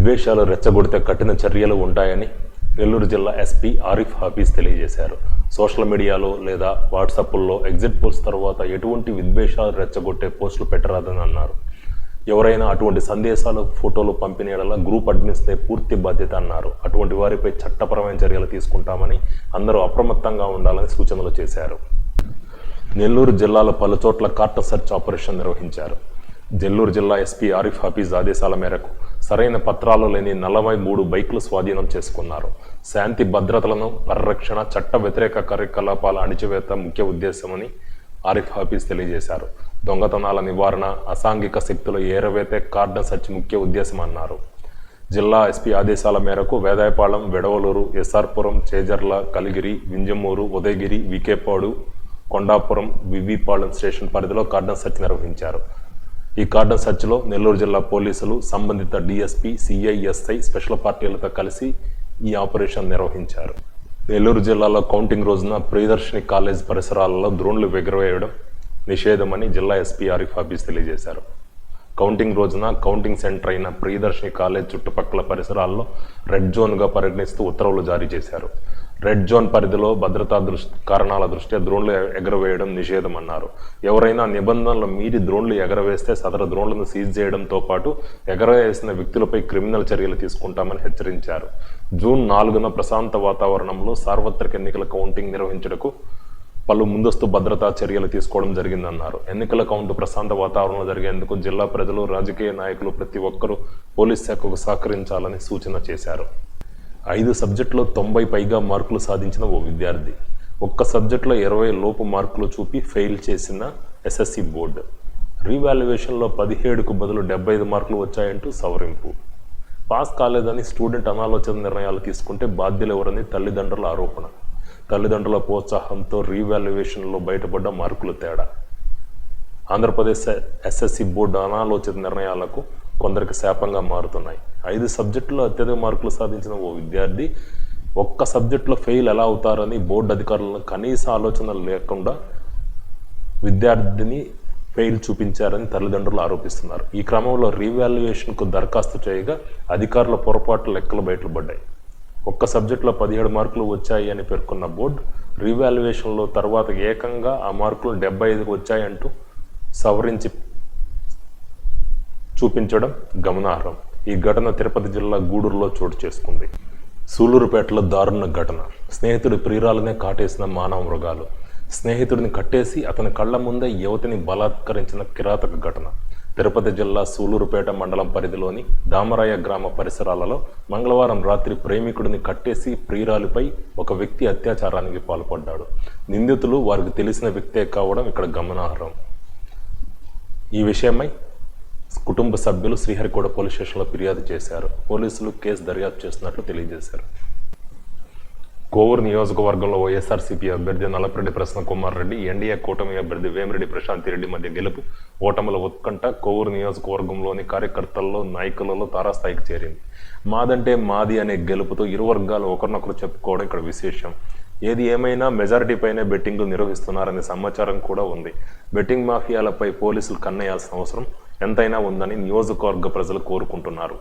విద్వేషాలు రెచ్చగొడితే కఠిన చర్యలు ఉంటాయని నెల్లూరు జిల్లా ఎస్పీ ఆరిఫ్ హఫీజ్ తెలియజేశారు. సోషల్ మీడియాలో లేదా వాట్సాప్ల్లో ఎగ్జిట్ పోల్స్ తర్వాత ఎటువంటి విద్వేషాలు రెచ్చగొట్టే పోస్టులు పెట్టరాదని అన్నారు. ఎవరైనా అటువంటి సందేశాలు ఫోటోలు పంపిణీడలా గ్రూప్ అడ్మిన్స్దే పూర్తి బాధ్యత అన్నారు. అటువంటి వారిపై చట్టపరమైన చర్యలు తీసుకుంటామని అందరూ అప్రమత్తంగా ఉండాలని సూచనలు చేశారు. నెల్లూరు జిల్లాలో పలు చోట్ల కార్ట సెర్చ్ ఆపరేషన్ నిర్వహించారు. నెల్లూరు జిల్లా ఎస్పీ ఆరిఫ్ హఫీజ్ ఆదేశాల మేరకు సరైన పత్రాలు లేని నలభై మూడు బైకులు స్వాధీనం చేసుకున్నారు. శాంతి భద్రతలను పరిరక్షణ చట్ట వ్యతిరేక కార్యకలాపాల అణిచివేత ముఖ్య ఉద్దేశమని ఆరిఫ్ హాఫీస్ తెలియజేశారు. దొంగతనాల నివారణ అసాంఘిక శక్తుల ఏరవేతే కార్డన్ సచ్ ముఖ్య ఉద్దేశం అన్నారు. జిల్లా ఎస్పీ ఆదేశాల మేరకు వేదాయపాళెం వెడవలూరు ఎస్ఆర్పురం చేజర్ల కలిగిరి వింజమూరు ఉదయగిరి వికేపాడు కొండాపురం వివిపాళెం స్టేషన్ పరిధిలో కార్డన్ సెర్చ్ నిర్వహించారు. ఈ కార్డన్ సెర్చ్లో నెల్లూరు జిల్లా పోలీసులు సంబంధిత డిఎస్పీ సిఐఎస్ఐ స్పెషల్ పార్టీలతో కలిసి ఈ ఆపరేషన్ నిర్వహించారు. నెల్లూరు జిల్లాలో కౌంటింగ్ రోజున ప్రియదర్శిని కాలేజ్ పరిసరాలలో డ్రోన్లు ఎగురవేయడం నిషేధమని జిల్లా ఎస్పీ ఆరిఫ్ హఫీజ్ తెలియజేశారు. కౌంటింగ్ రోజున కౌంటింగ్ సెంటర్ అయిన ప్రియదర్శిని కాలేజ్ చుట్టుపక్కల పరిసరాల్లో రెడ్ జోన్గా పరిగణిస్తూ ఉత్తర్వులు జారీ చేశారు. రెడ్ జోన్ పరిధిలో భద్రతా దృష్టి కారణాల దృష్ట్యా ద్రోణులు ఎగరవేయడం నిషేధం అన్నారు ఎవరైనా నిబంధనలు మీరి ద్రోణులు ఎగరవేస్తే సదరు ద్రోణులను సీజ్ చేయడంతో పాటు ఎగరవేసిన వ్యక్తులపై క్రిమినల్ చర్యలు తీసుకుంటామని హెచ్చరించారు. జూన్ నాలుగున ప్రశాంత వాతావరణంలో సార్వత్రిక ఎన్నికల కౌంటింగ్ నిర్వహించడకు పలు ముందస్తు భద్రతా చర్యలు తీసుకోవడం జరిగిందన్నారు. ఎన్నికల కౌంటు ప్రశాంత వాతావరణంలో జరిగేందుకు జిల్లా ప్రజలు రాజకీయ నాయకులు ప్రతి ఒక్కరూ పోలీస్ శాఖకు సహకరించాలని సూచన చేశారు. ఐదు సబ్జెక్టులో తొంభై పైగా మార్కులు సాధించిన ఓ విద్యార్థి. ఒక్క సబ్జెక్టులో ఇరవై లోపు మార్కులు చూపి ఫెయిల్ చేసిన ఎస్ఎస్సి బోర్డు. రీవాల్యుయేషన్లో పదిహేడుకు బదులు డెబ్బై ఐదు మార్కులు వచ్చాయంటూ సవరింపు. పాస్ కాలేదని స్టూడెంట్ అనాలోచన నిర్ణయాలు తీసుకుంటే బాధ్యులు ఎవరని తల్లిదండ్రుల ఆరోపణ. తల్లిదండ్రుల ప్రోత్సాహంతో రీవాల్యుయేషన్లో బయటపడ్డ మార్కుల తేడా. ఆంధ్రప్రదేశ్ ఎస్ఎస్సి బోర్డు అనాలోచిత నిర్ణయాలకు కొందరికి శాపంగా మారుతున్నాయి. ఐదు సబ్జెక్టులో అత్యధిక మార్కులు సాధించిన ఓ విద్యార్థి ఒక్క సబ్జెక్టులో ఫెయిల్ ఎలా అవుతారని బోర్డు అధికారులను కనీస ఆలోచన లేకుండా విద్యార్థిని ఫెయిల్ చూపించారని తల్లిదండ్రులు ఆరోపిస్తున్నారు. ఈ క్రమంలో రీవాల్యుయేషన్కు దరఖాస్తు చేయగా అధికారుల పొరపాట్లు లెక్కలు బయటపడ్డాయి. ఒక్క సబ్జెక్టులో పదిహేడు మార్కులు వచ్చాయి అని పేర్కొన్న బోర్డు రీవాల్యుయేషన్లో తర్వాత ఏకంగా ఆ మార్కులు డెబ్బై ఐదుకు వచ్చాయంటూ సవరించి చూపించడం గమనార్హం. ఈ ఘటన తిరుపతి జిల్లా గూడూరులో చోటు చేసుకుంది. సూలూరుపేటలో దారుణ ఘటన. స్నేహితుడి ప్రియురాలనే కాటేసిన మానవ మృగాలు. స్నేహితుడిని కట్టేసి అతని కళ్ళ ముందే యువతిని బలాత్కరించిన కిరాతక ఘటన. తిరుపతి జిల్లా సూలూరుపేట మండలం పరిధిలోని దామరాయ గ్రామ పరిసరాలలో మంగళవారం రాత్రి ప్రేమికుడిని కట్టేసి ప్రియురాలిపై ఒక వ్యక్తి అత్యాచారానికి పాల్పడ్డాడు. నిందితులు వారికి తెలిసిన వ్యక్తే కావడం ఇక్కడ గమనార్హం. ఈ విషయమై కుటుంబ సభ్యులు శ్రీహరికోట పోలీస్ స్టేషన్లో ఫిర్యాదు చేశారు. పోలీసులు కేసు దర్యాప్తు చేస్తున్నట్లు తెలియజేశారు. కోవూరు నియోజకవర్గంలో వైఎస్ఆర్సీపీ అభ్యర్థి నల్లపరెడ్డి ప్రసన్న కుమార్ రెడ్డి ఎన్డీఏ కూటమి అభ్యర్థి వేమిరెడ్డి ప్రశాంతి రెడ్డి మధ్య గెలుపు ఓటముల ఉత్కంఠ కోవూరు నియోజకవర్గంలోని కార్యకర్తల్లో నాయకులలో తారాస్థాయికి చేరింది. మాదంటే మాది అనే గెలుపుతో ఇరు వర్గాలు ఒకరినొకరు చెప్పుకోవడం ఇక్కడ విశేషం. ఏది ఏమైనా మెజారిటీ పైనే బెట్టింగ్లు నిర్వహిస్తున్నారనే సమాచారం కూడా ఉంది. బెట్టింగ్ మాఫియాలపై పోలీసులు కన్నేయాల్సిన అవసరం ఎంతైనా ఉందని నియోజకవర్గ ప్రజలు కోరుకుంటున్నారు.